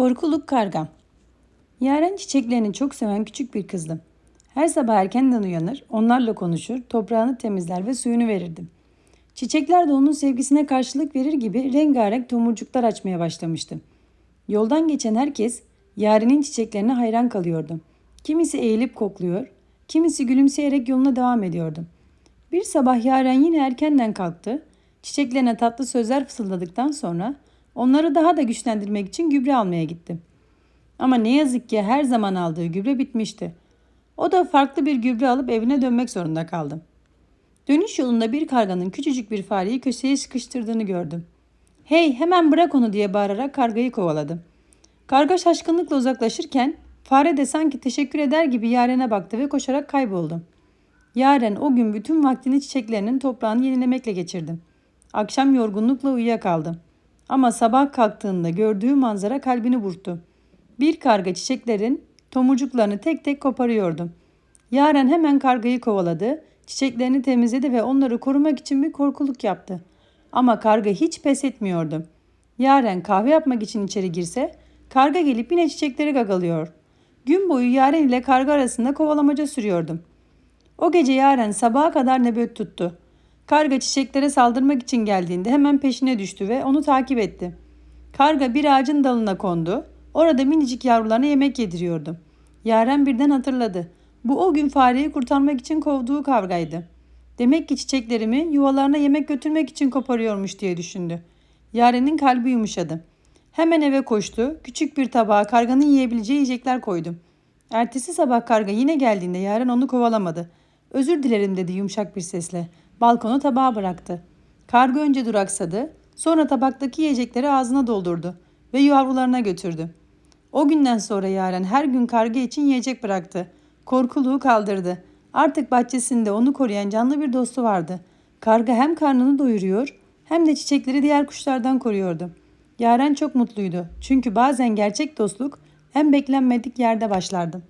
Korkuluk kargam. Yaren çiçeklerini çok seven küçük bir kızdım. Her sabah erkenden uyanır, onlarla konuşur, toprağını temizler ve suyunu verirdim. Çiçekler de onun sevgisine karşılık verir gibi rengarenk tomurcuklar açmaya başlamıştı. Yoldan geçen herkes Yaren'in çiçeklerine hayran kalıyordu. Kimisi eğilip kokluyor, kimisi gülümseyerek yoluna devam ediyordu. Bir sabah Yaren yine erkenden kalktı. Çiçeklerine tatlı sözler fısıldadıktan sonra onları daha da güçlendirmek için gübre almaya gitti. Ama ne yazık ki her zaman aldığı gübre bitmişti. O da farklı bir gübre alıp evine dönmek zorunda kaldı. Dönüş yolunda bir karganın küçücük bir fareyi köşeye sıkıştırdığını gördüm. Hey hemen bırak onu diye bağırarak kargayı kovaladı. Karga şaşkınlıkla uzaklaşırken fare de sanki teşekkür eder gibi Yaren'e baktı ve koşarak kayboldu. Yaren o gün bütün vaktini çiçeklerinin toprağını yenilemekle geçirdi. Akşam yorgunlukla uyuyakaldı. Ama sabah kalktığında gördüğü manzara kalbini burktu. Bir karga çiçeklerin tomurcuklarını tek tek koparıyordu. Yaren hemen kargayı kovaladı, çiçeklerini temizledi ve onları korumak için bir korkuluk yaptı. Ama karga hiç pes etmiyordu. Yaren kahve yapmak için içeri girse, karga gelip yine çiçekleri gagalıyor. Gün boyu Yaren ile karga arasında kovalamaca sürüyordum. O gece Yaren sabaha kadar nöbet tuttu. Karga çiçeklere saldırmak için geldiğinde hemen peşine düştü ve onu takip etti. Karga bir ağacın dalına kondu. Orada minicik yavrularına yemek yediriyordu. Yaren birden hatırladı. Bu o gün fareyi kurtarmak için kovduğu kargaydı. Demek ki çiçeklerimi yuvalarına yemek götürmek için koparıyormuş diye düşündü. Yaren'in kalbi yumuşadı. Hemen eve koştu. Küçük bir tabağa karganın yiyebileceği yiyecekler koydu. Ertesi sabah karga yine geldiğinde Yaren onu kovalamadı. Özür dilerim dedi yumuşak bir sesle. Balkona tabağı bıraktı. Karga önce duraksadı, sonra tabaktaki yiyecekleri ağzına doldurdu ve yavrularına götürdü. O günden sonra Yaren her gün karga için yiyecek bıraktı. Korkuluğu kaldırdı. Artık bahçesinde onu koruyan canlı bir dostu vardı. Karga hem karnını doyuruyor hem de çiçekleri diğer kuşlardan koruyordu. Yaren çok mutluydu. Çünkü bazen gerçek dostluk en beklenmedik yerde başlardı.